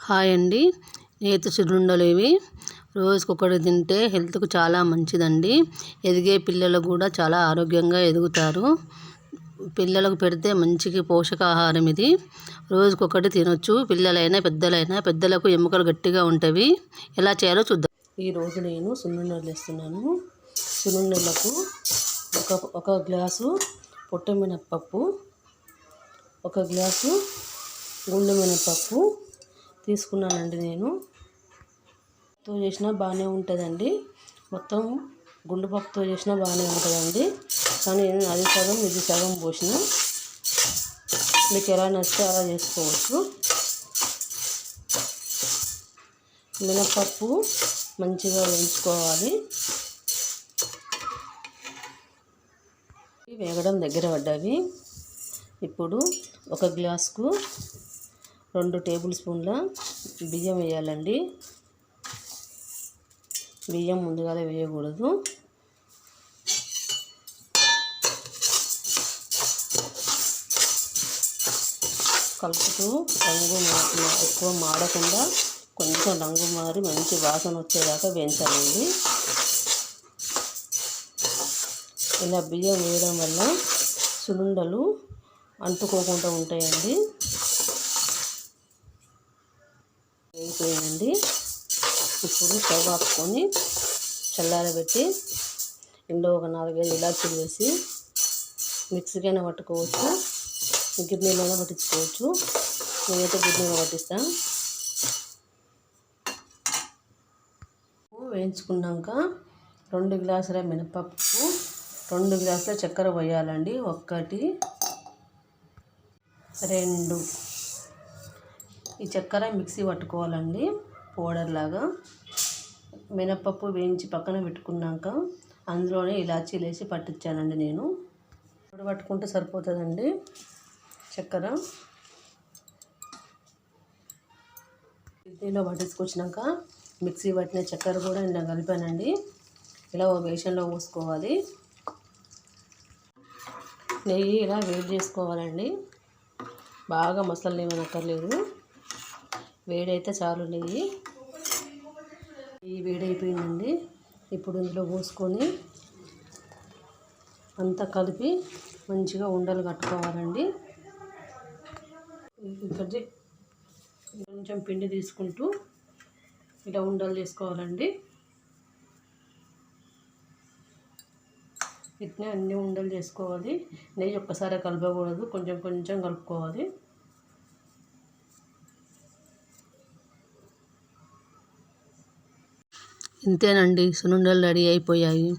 Hi అండి. నేతి చురుండలు ఇవి. రోజుకొకటి తింటే హెల్త్కు చాలా మంచిదండి. ఎదిగే పిల్లలు కూడా చాలా ఆరోగ్యంగా ఎదుగుతారు. పిల్లలకు పెడితే మంచికి పోషకాహారం ఇది. రోజుకొకటి తినొచ్చు. పిల్లలైనా పెద్దలైనా పెద్దలకు ఎముకలు గట్టిగా ఉంటవి. ఎలా చేయాలో చూద్దాం. ఈరోజు నేను సున్నుండలు వేస్తున్నాను. సున్నుండలకు ఒక ఒక గ్లాసు పొట్ట మినప్పప్పు ఒక గ్లాసు గుండె మినపప్పు తీసుకున్నానండి నేను. తో చేసినా బాగానే ఉంటుందండి. మొత్తం గుండుపప్పుతో చేసినా బాగానే ఉంటుందండి. కానీ నేను అది సగం ఇది సగం పోసిన. మీకు ఎలా నచ్చితే అలా చేసుకోవచ్చు. మినపప్పు మంచిగా వేయించుకోవాలి. వేగడం దగ్గర పడ్డవి ఇప్పుడు ఒక గ్లాస్కు రెండు టేబుల్ స్పూన్ల బియ్యం వేయాలండి. బియ్యం ముందుగానే వేయకూడదు. కలుపుతూ రంగు ఎక్కువ మాడకుండా కొంచెం రంగు మారి మంచి వాసన వచ్చేదాకా వేయించాలండి. ఇలా బియ్యం వేయడం వల్ల సులుండలు అంటుకోకుండా ఉంటాయండి. అయిపోయిందండి. ఇప్పుడు స్టవ్ ఆపుకొని చల్లారబెట్టి ఇందులో ఒక నాలుగైదు ఇలాచీలు వేసి మిక్సీకైనా పట్టుకోవచ్చు గిన్నెలోనే పట్టించుకోవచ్చు. నేనైతే గిన్నెలో పట్టిస్తాను వేయించుకున్నాక రెండు గ్లాసుల మినపప్పు రెండు గ్లాసుల చక్కెర పోయాలండి. ఒక్కటి రెండు ఈ చక్కెర మిక్సీ పట్టుకోవాలండి. పౌడర్ లాగా. మినప్పప్పు వేయించి పక్కన పెట్టుకున్నాక అందులోనే ఇలాచీలు వేసి పట్టించానండి నేను. ఇప్పుడు పట్టుకుంటే సరిపోతుందండి చక్కెర. ఇడ్లీలో పట్టించుకొచ్చినాక మిక్సీ పట్టిన చక్కెర కూడా నేను కలిపానండి. ఇలా ఒక బేషన్లో పోసుకోవాలి. నెయ్యి ఇలా వేడి చేసుకోవాలండి. బాగా మసాలా ఏమనక్కర్లేదు వేడైతే చాలు నెయ్యి ఈ వేడైపోయిందండి. ఇప్పుడు ఇందులో పోసుకొని అంతా కలిపి మంచిగా ఉండలు కట్టుకోవాలండి. కొంచెం పిండి తీసుకుంటూ ఇలా ఉండలు చేసుకోవాలండి. ఇట్నే అన్ని ఉండలు చేసుకోవాలి. నెయ్యి ఒక్కసారి కలపకూడదు. కొంచెం కొంచెం కలుపుకోవాలి. ఇంతేనండి సున్నుండలు రెడీ అయిపోయాయి.